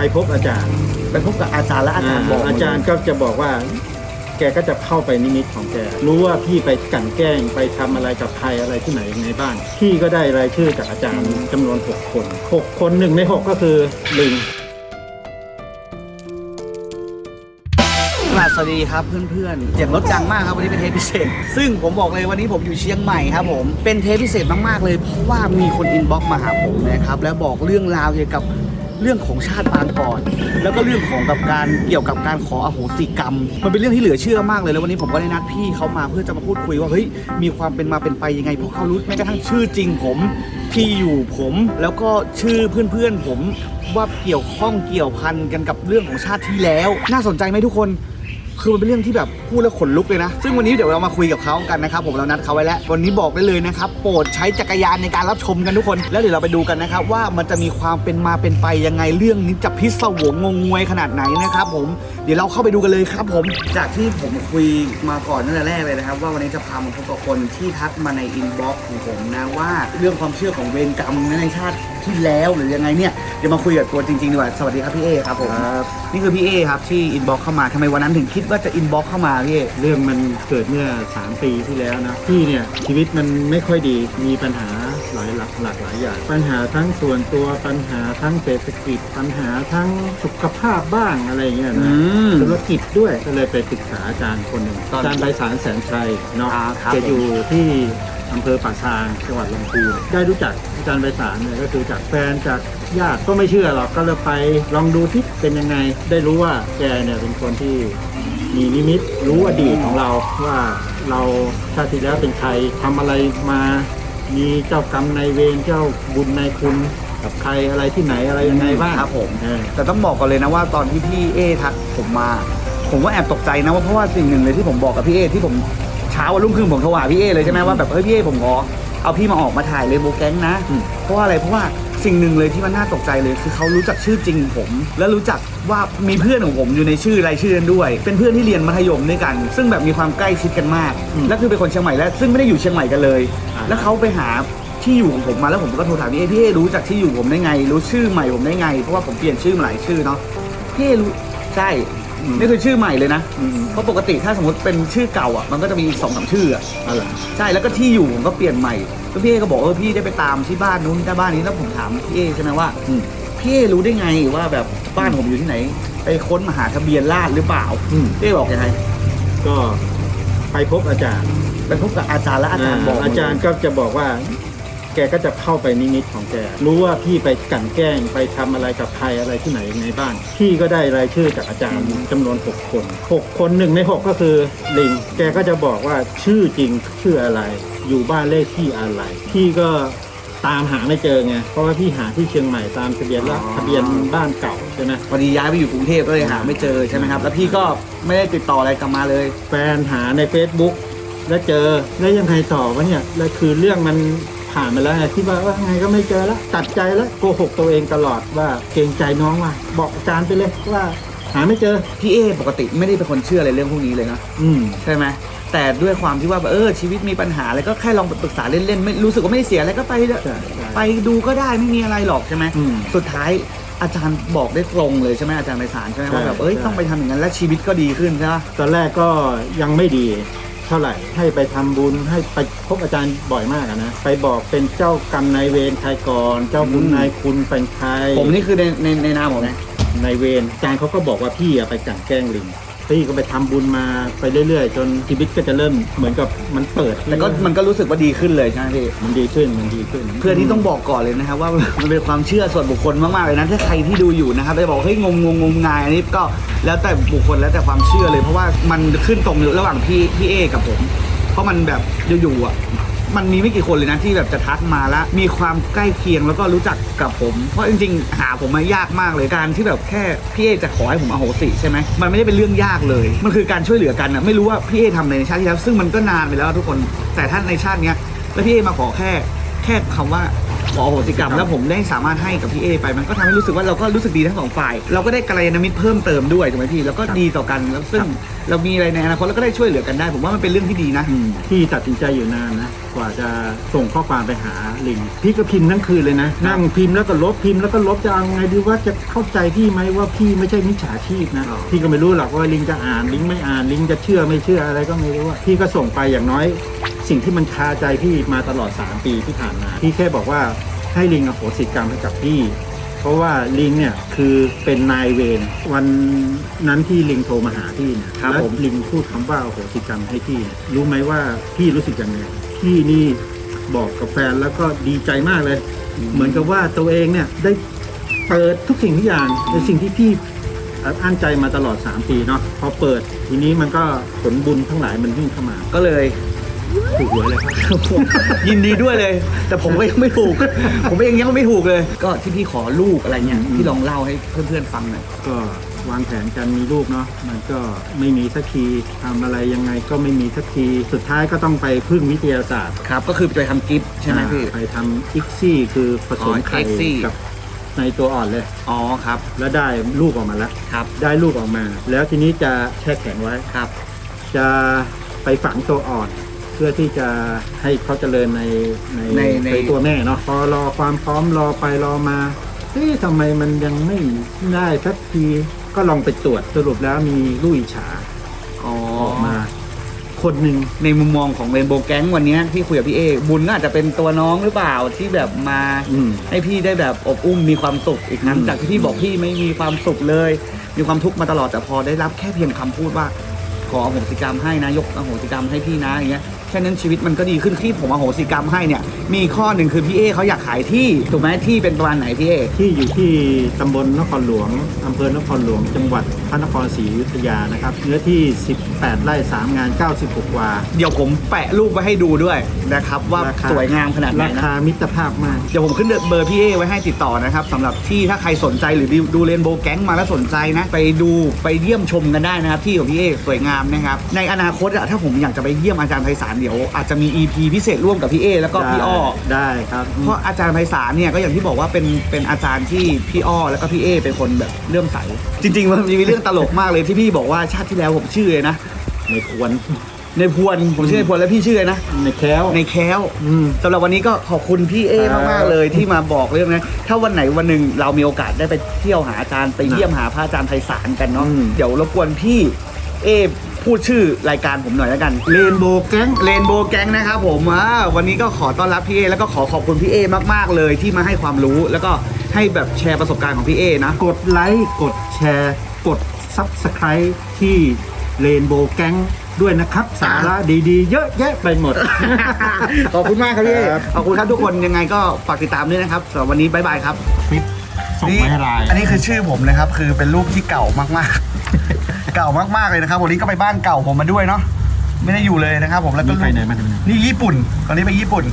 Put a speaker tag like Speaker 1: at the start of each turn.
Speaker 1: ไปพบอาจารย์
Speaker 2: ไปพบกับอาจารย์และอาจารย์บอก
Speaker 1: อาจารย์ก็จะบอกว่า แกก็จะเข้าไปนิมิตของแก รู้ว่าพี่ไปกลั่นแกล้งไปทำอะไรกับใครอะไรที่ไหนยังไงบ้างพี่ก็ได้รายชื่อจากอาจารย์จำนวน6คน6คนหนึ่งใน6ก็คือลิง
Speaker 2: กราบสวัสดีครับเพื่อนๆเสียงรถดังมากครับวันนี้เป็นเทปพิเศษ ซึ่งผมบอกเลยวันนี้ผมอยู่เชียงใหม่ครับผมเป็นเทปพิเศษมากๆเลย เพราะว่ามีคนอินบ็อกซ์มาหาผมนะครับแล้วบอกเรื่องราวเกี่ยวกับ เรื่องของชาติปางก่อน แล้วก็เรื่องของกับการเกี่ยวกับการขออโหสิกรรม มันเป็นเรื่องที่เหลือเชื่อมากเลยแล้ววันนี้ผมก็ได้นัดพี่เขามาเพื่อจะมาพูดคุยว่าเฮ้ยมีความเป็นมาเป็นไปยังไงเพราะเขารู้แม้กระทั่งชื่อจริงผมที่อยู่ผมแล้วก็ชื่อเพื่อนๆผมว่าเกี่ยวข้องเกี่ยวพันกันกับเรื่องของชาติที่แล้ว น่าสนใจไหมทุกคน คือมันเป็นเรื่องที่แบบพูดแล้วขนลุกเลยนะ ซึ่งวันนี้เดี๋ยวเรามาคุยกับเขากันนะครับผมเรานัดเขาไว้แล้ว วันนี้บอกได้เลยนะครับโปรดใช้จักรยานในการรับชมกันทุกคน แล้วเดี๋ยวเราไปดูกันนะครับว่ามันจะมีความเป็นมาเป็นไปยังไงเรื่องนี้จะพิศวงงงงวยขนาดไหนนะครับผมเดี๋ยวเราเข้าไปดูกันเลยครับผมจากที่ผมคุยมาก่อนตั้งแต่แรกเลยนะครับ ว่าวันนี้จะพามาพบกับคนที่ทักมาในอินบ็อกซ์ของผมนะว่าเรื่องความเชื่อของเวรกรรมในชาติที่แล้วหรือยังไงเนี่ยเดี๋ยวมาคุยกับตัวจริงๆดีกว่าสวัสดีครับพี่เอครับผม
Speaker 1: ครับ
Speaker 2: นี่คือพี่เอครับที่อินบ็อกเข้ามาทำไมวันนั้นถึงคิดว่าจะอินบ็อกเข้ามาพี่เอ
Speaker 1: เรื่องมันเกิดเมื่อ 3 ปีที่แล้วนะพี่เนี่ยชีวิตมันไม่ค่อยดีมีปัญหาหลายหลักหลากหลายอย่าง ปัญหาทั้งส่วนตัวปัญหาทั้งเศรษฐกิจ ปัญหาทั้งสุขภาพบ้างอะไรอย่างเงี้ย
Speaker 2: อื
Speaker 1: นะ
Speaker 2: ม
Speaker 1: ธุรกิจด้วยก็เลยไปปรึกษาอาจารย์คนหนึ่ง
Speaker 2: ตอน
Speaker 1: อาจารย์ไพศาลแสนชัยเนาะ
Speaker 2: อ่าครับ
Speaker 1: จะอยู่ที่อำเภอปากซางจังหวัดลำพูนได้รู้จักอาจารย์ไพศาลเนี่ยก็คือจากแฟนจากญาติก็ไม่เชื่อหรอกก็เลยไปลองดูที่เป็นยังไง ได้รู้ว่าแกเนี่ยเป็นคนที่ มีนิมิตรู้อดีตของเราว่าเราชาติที่แล้วเป็นใครทำอะไรมามีเจ้ากรรมนายเวรเจ้าบุญนายคุณกับใครอะไรที่ไหนอะไรยังไงบ้าง
Speaker 2: ครับผม
Speaker 1: เออ
Speaker 2: แต่ต้องบอกก่อนเลยนะว่าตอนที่พี่เอทักผมมา ผมก็แอบตกใจนะว่าเพราะว่าสิ่งหนึ่งเลยที่ผมบอกกับพี่เอที่ผมเช้าวันรุ่งขึ้นผมโทรหาพี่เอเลยใช่ไหมว่าแบบเฮ้ยพี่เอผมขอเอาพี่มาออกมาถ่ายเลยโบแก๊งนะเพราะว่าอะไรเพราะว่า สิ่งหนึ่งเลยที่มันน่าตกใจเลย คือเขารู้จักชื่อจริงผม และรู้จักว่ามีเพื่อนของผมอยู่ในชื่อรายชื่อนั้นด้วย เป็นเพื่อนที่เรียนมัธยมด้วยกัน ซึ่งแบบมีความใกล้ชิดกันมากและคือเป็นคนเชียงใหม่และซึ่งไม่ได้อยู่เชียงใหม่กันเลย แล้วเขาไปหาที่อยู่ของผมมาแล้วผมก็โทรถามพี่เอพี่เอรู้จักที่อยู่ผมได้ไง รู้ชื่อใหม่ผมได้ไงเพราะว่าผมเปลี่ยนชื่อมาหลายชื่อเนาะพี่เอรู้ใช่ นี่คือชื่อใหม่เลยนะ
Speaker 1: อืม
Speaker 2: เพราะปกติถ้าสมมติเป็นชื่อเก่าอะมันก็จะมีอีกสองสามชื่ออะ
Speaker 1: อะไร
Speaker 2: ใช่แล้วก็ที่อยู่ผมก็เปลี่ยนใหม่แล้วพี่เอก็บอกเออพี่ได้ไปตามที่บ้านนู้นที่บ้านนี้แล้วผมถามพี่เอใช่ไหมว่า
Speaker 1: อืม
Speaker 2: พี่เอรู้ได้ไงว่าแบบบ้านผมอยู่ที่ไหน ไปค้นมาหาทะเบียนราษฎร์หรือเปล่า
Speaker 1: อืม
Speaker 2: พี่เอบอกยังไง
Speaker 1: ก็ไปพบอาจารย์
Speaker 2: ไปพบกับอาจารย์และอาจารย์บอก
Speaker 1: อาจารย์ก็จะบอกว่าแกก็จะเข้าไปนิมิตของแก รู้ว่าพี่ไปกลั่นแกล้งไปทำอะไรกับใครอะไรที่ไหนยังไงบ้างพี่ก็ได้รายชื่อจากอาจารย์จำนวน 6 คน 6 คนหนึ่งใน 6 ก็คือลิง แกก็จะบอกว่าชื่อจริงชื่ออะไร อยู่บ้านเลขที่อะไร พี่ก็ตามหาไม่เจอไง เพราะว่าพี่หาที่เชียงใหม่ตามทะเบียนละทะเบียนบ้านเก่าใช่ไหม
Speaker 2: พอดีย้ายไปอยู่กรุงเทพก็เลยหาไม่เจอใช่ไหมครับ แล้วพี่ก็ไม่ได้ติดต่ออะไรกลับมาเลย
Speaker 1: แฟนหาใน Facebook แล้วเจอแล้วยังไงต่อวะเนี่ยแล้วคือเรื่องมัน ผ่านมาแล้วไงที่ว่าว่าไงก็ไม่เจอแล้วตัดใจแล้วโกหกตัวเองตลอดว่าเกรงใจน้องว่าบอกอาจารย์ไปเลยว่า หาไม่เจอ
Speaker 2: พี่เอปกติไม่ได้เป็นคนเชื่ออะไรเรื่องพวกนี้เลยนะ
Speaker 1: อืม
Speaker 2: ใช่ไหมแต่ด้วยความที่ว่าแบบเออชีวิตมีปัญหาอะไรก็แค่ลองไปปรึกษาเล่นๆไม่รู้สึกว่าไม่ได้เสียอะไรก็ไปเถอะ
Speaker 1: ใช่ใช่
Speaker 2: ไปดูก็ได้ไม่มีอะไรหรอกใช่ไหม
Speaker 1: อืม
Speaker 2: สุดท้ายอาจารย์บอกได้ตรงเลยใช่ไหมอาจารย์ไพศาลใช่ไหม
Speaker 1: ใช่
Speaker 2: ว่าแบบเอ้ย
Speaker 1: ใช่
Speaker 2: ต้องไปทำอย่างนั้นและชีวิตก็ดีขึ้นใช่ไหม
Speaker 1: ตอนแรกก็ยังไม่ดี เท่าไหร่ ให้ไปทำบุญให้ไปพบอาจารย์บ่อยมากนะ ไปบอกเป็นเจ้ากรรมนายเวรใครก่อน เจ้าบุญนายคุณเป็นใคร
Speaker 2: ผมนี่คือในในในนามผมไง
Speaker 1: ในเวรอาจารย์เขาก็บอกว่าพี่อะไปกลั่นแกล้งลิง พี่ก็ไปทำบุญมาไปเรื่อยๆ จนชีวิตก็จะเริ่มเหมือนกับมันเปิด
Speaker 2: แต่ก็มันก็รู้สึกว่าดีขึ้นเลยใช่ไหมพี่
Speaker 1: มันดีขึ้นมันดีขึ้น
Speaker 2: เพื่อนที่ต้องบอกก่อนเลยนะครับว่า มันเป็นความเชื่อส่วนบุคคลมากๆเลยนะถ้าใครที่ดูอยู่นะครับจะบอกเฮ้ยงงงงงงายอันนี้ก็แล้วแต่บุคคลแล้วแต่ความเชื่อเลย เพราะว่ามันขึ้นตรงระหว่างพี่พี่เอกับผม เพราะมันแบบอยู่ๆอะ มันมีไม่กี่คนเลยนะที่แบบจะทักมาแล้ว มีความใกล้เคียงแล้วก็รู้จักกับผม เพราะจริงๆ หาผมมายากมากเลยการที่แบบแค่พี่เอจะขอให้ผมอโหสิใช่ไหมมันไม่ได้เป็นเรื่องยากเลย มันคือการช่วยเหลือกันอะไม่รู้ว่าพี่เอทำในชาติที่แล้วซึ่งมันก็นานไปแล้วทุกคนแต่ถ้าในชาติเนี้ยแล้วพี่เอมาขอแค่แค่คำว่า ขออโหสิกรรมแล้วผมได้สามารถให้กับพี่เอไปมันก็ทำให้รู้สึกว่าเราก็รู้สึกดีทั้งสองฝ่าย เราก็ได้กัลยาณมิตรเพิ่มเติมด้วยถูกไหมพี่แล้วก็
Speaker 1: ครับ
Speaker 2: ดีต่อกันแล้วซึ่ง
Speaker 1: ครับ
Speaker 2: เรามีอะไรในอนาคตเราก็ได้ช่วยเหลือกันได้ ผมว่ามันเป็นเรื่องที่ดีนะ
Speaker 1: อืมพี่ตัดสินใจอยู่นานนะกว่าจะส่งข้อความไปหาลิงพี่ก็พิมพ์ทั้งคืนเลยนะ นั่งพิมพ์แล้วก็ลบพิมพ์แล้วก็ลบจะเอาไงดีว่าจะเข้าใจพี่ไหมว่าพี่ไม่ใช่มิจฉาชีพนะ
Speaker 2: อ๋อ
Speaker 1: พี่ก็ไม่รู้หรอกว่าลิงจะอ่านลิงไม่อ่านลิงจะเชื่อไม่เชื่ออะไรก็ไม่รู้อะพี่ก็ส่งไปอย่างน้อย สิ่งที่มันคาใจพี่มาตลอด 3 ปีที่ผ่านมา พี่แค่บอกว่าให้ลิงอโหสิกรรมให้กับพี่ เพราะว่าลิงเนี่ยคือเป็นนายเวรวันนั้นที่ลิงโทรมาหาพี่เนี่ย
Speaker 2: ครับ
Speaker 1: แล้ว
Speaker 2: ผม
Speaker 1: ลิงพูดคำว่าอโหสิกรรมให้พี่เนี่ยรู้ไหมว่าพี่รู้สึกยังไงพี่นี่บอกกับแฟนแล้วก็ดีใจมากเลย เหมือนกับว่าตัวเองเนี่ยได้เปิดทุกสิ่งทุกอย่างในสิ่งที่พี่ อั้นใจมาตลอด 3 ปีเนาะพอเปิดทีนี้มันก็ผลบุญทั้งหลายมันวิ่งเข้ามา
Speaker 2: ก็เลย
Speaker 1: ถูกหวยเลยครับ
Speaker 2: ยินดีด้วยเลย แต่ผมก็ยังไม่ถูก ผมเองยังไม่ถูกเลย ก็ที่พี่ขอลูกอะไรเนี่ย
Speaker 1: อืม
Speaker 2: พี่ลองเล่าให้เพื่อนๆฟังหน่อย
Speaker 1: ก็วางแผนกันมีลูกเนาะมันก็ไม่มีสักทีทำอะไรยังไงก็ไม่มีสักทีสุดท้ายก็ต้องไปพึ่งวิทยาศาสตร์
Speaker 2: ครับ ก็คือไปทำกิฟต์ใช่ไหมพี่
Speaker 1: อ่าไปทำอิกซี่คือผสม
Speaker 2: อ๋อ
Speaker 1: ไข่
Speaker 2: ICSI
Speaker 1: กับในตัวอ่อนเลย
Speaker 2: อ๋อครับ
Speaker 1: แล้วได้ลูกออกมาแล้ว
Speaker 2: ครับ
Speaker 1: ได้ลูกออกมา แล้วทีนี้จะแช่แข็งไว้
Speaker 2: ครับ
Speaker 1: จะไปฝังตัวอ่อนเพื่อที่จะให้เขาเจริญในใน
Speaker 2: ในใน
Speaker 1: ตัวแม่เนาะพอรอความพร้อมรอไปรอมาเอ๊ะทำไมมันยังไม่ได้สักทีก็ลองไปตรวจสรุปแล้วมีลูกอิจฉา
Speaker 2: อ๋อ
Speaker 1: ออกมา คนหนึ่ง
Speaker 2: ในมุมมองของเรนโบว์แก๊งวันเนี้ยที่คุยกับพี่เอบุญก็อาจจะเป็นตัวน้องหรือเปล่าที่แบบมา
Speaker 1: อืม
Speaker 2: ให้พี่ได้แบบอบอุ้มมีความสุขอีกครั้ง
Speaker 1: อืม
Speaker 2: จากที่พี่บอกพี่ไม่มีความสุขเลย มีความทุกข์มาตลอดแต่พอได้รับแค่เพียงคำพูดว่า ขออโหสิกรรมให้นะยกอโหสิกรรมให้พี่นะอย่างเงี้ย แค่นั้นชีวิตมันก็ดีขึ้นที่ผมอโหสิกรรมให้เนี่ย มีข้อหนึ่งคือพี่เอเขาอยากขายที่ ถูกไหมที่เป็นประมาณไหนพี่เอ
Speaker 1: ที่อยู่ที่ตำบลนครหลวงอำเภอนครหลวง จังหวัดพระนครศรีอยุธยานะครับเนื้อที่ 18 ไร่ 3 งาน 96วา
Speaker 2: เดี๋ยวผมแปะรูปไว้ให้ดูด้วยนะครับว่า
Speaker 1: ราคา
Speaker 2: สวยงามขนาดไหน
Speaker 1: รา
Speaker 2: นะ
Speaker 1: คามิตรภาพมาก
Speaker 2: เดี๋ยวผมขึ้นเบอร์พี่เอไว้ให้ติดต่อนะครับสำหรับที่ถ้าใครสนใจหรือดูดูเรนโบว์แก๊งมาแล้วสนใจนะ ไปดูไปเยี่ยมชมกันได้นะครับ ที่ของพี่เอสวยงามนะครับ ในอนาคตอะถ้าผมอยากจะไปเยี่ยมอาจารย์ไพศาลเดี๋ยวอาจจะมี EP พิเศษร่วมกับพี่เอแล้วก็พี่อ้อ
Speaker 1: ได้ครับ
Speaker 2: เพราะอาจารย์ไพศาลเนี่ยก็อย่างที่บอกว่าเป็นเป็นอาจารย์ที่พี่อ้อแล้วก็พี่เอเป็นคนแบบเลื่อมใส จริงๆ มันมีเรื่องตลกมากเลยที่พี่บอกว่าชาติที่แล้วผมชื่อเลยนะ
Speaker 1: ในควร
Speaker 2: ในพวนผมชื่อในพวนแล้วพี่ชื่ออะไรนะ
Speaker 1: ในแคล้ว
Speaker 2: ในแค้ว
Speaker 1: อืม
Speaker 2: สำหรับวันนี้ก็ขอบคุณพี่เอ
Speaker 1: ครับ
Speaker 2: มากๆเลยที่มาบอกเรื่องนะถ้าวันไหนวันหนึ่งเรามีโอกาสได้ไปเที่ยวหาอาจารย์ไปเยี่ยมหาพระอาจารย์ไพศาลกันเนาะ
Speaker 1: อืม
Speaker 2: เดี๋ยวรบกวนพี่เอ พูดชื่อรายการผมหน่อยแล้วกัน
Speaker 1: เรนโบว์แก๊ง
Speaker 2: เรนโบว์แก๊งนะครับผมอ่าวันนี้ก็ขอต้อนรับพี่เอแล้วก็ขอขอบคุณพี่เอมากๆเลยที่มาให้ความรู้แล้วก็ให้แบบแชร์ประสบการณ์ของพี่เอนะ
Speaker 1: กดไลค์กดแชร์ กด Subscribe ที่เรนโบว์แก๊งด้วยนะครับ สาระดีๆ เยอะแยะไปหมด
Speaker 2: ขอบคุณมากครับพี่เอ
Speaker 1: ครับ
Speaker 2: ขอบคุณครับทุกคนยังไงก็ฝากติดตามด้วยนะครับสำหรับวันนี้บ๊ายบายครับ
Speaker 1: คลิปส่งมาให้ไลน์
Speaker 2: อันนี้คือชื่อผมนะครับ คือเป็นรูปที่เก่ามากๆ เก่ามากๆเลยนะครับวันนี้ก็ไปบ้านเก่าผมมาด้วยเนาะไม่ได้อยู่เลยนะครับ ผมแล้วก็
Speaker 1: นี่ไปไหนมาทำไม
Speaker 2: นี่ญี่ปุ่น ตอนนี้ไปญี่ปุ่น